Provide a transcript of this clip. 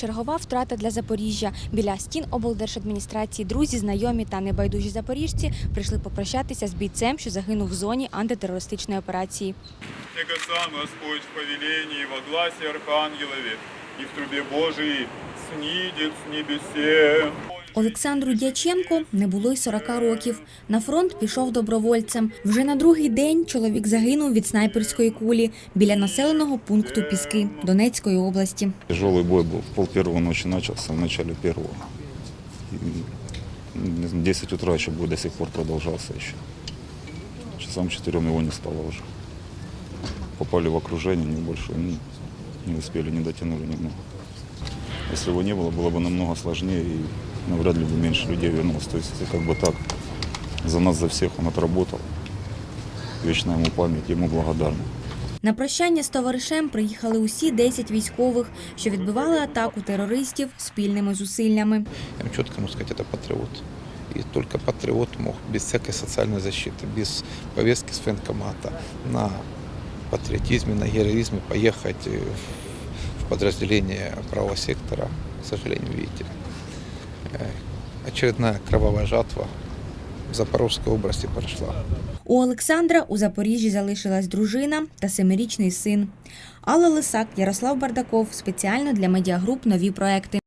Чергова втрата для Запоріжжя. Біля стін облдержадміністрації друзі, знайомі та небайдужі запоріжці прийшли попрощатися з бійцем, що загинув в зоні антитерористичної операції. Яко сам Господь в повелении во гласе Архангелові і в трубі Божій снідець небесе. Олександру Дяченко не було й 40 років. На фронт пішов добровольцем. Вже на другий день чоловік загинув від снайперської кулі біля населеного пункту Піски Донецької області. Тяжелый бой был. Пол первого ночи начался, в начале первого. И, не знаю, 10 утра еще бой до сих пор продолжался еще. Часам четырем его не стало уже. Попали в окружение небольшое, ну, не успели, не дотянули немного. Если его не было, было бы намного сложнее и навряд ли бы меньше людей вернулось. То есть это как бы так. За нас, за всех он отработал. Вечная ему память, ему благодарны. На прощання з товаришем приїхали усі 10 військових, що відбивали атаку терористів спільними зусиллями. Я вам четко могу сказать, это патриот. И только патриот мог без всякой социальной защиты, без повестки с военкомата на патриотизме, на героизме поехать э, в подразделение правого сектора. К сожалению, видите, э, очередная кровавая жатва в Запорожской области прошла. У Олександра у Запоріжжі залишилась дружина та семирічний син. Алла Лисак, Ярослав Бардаков спеціально для медіагруп нові проекти.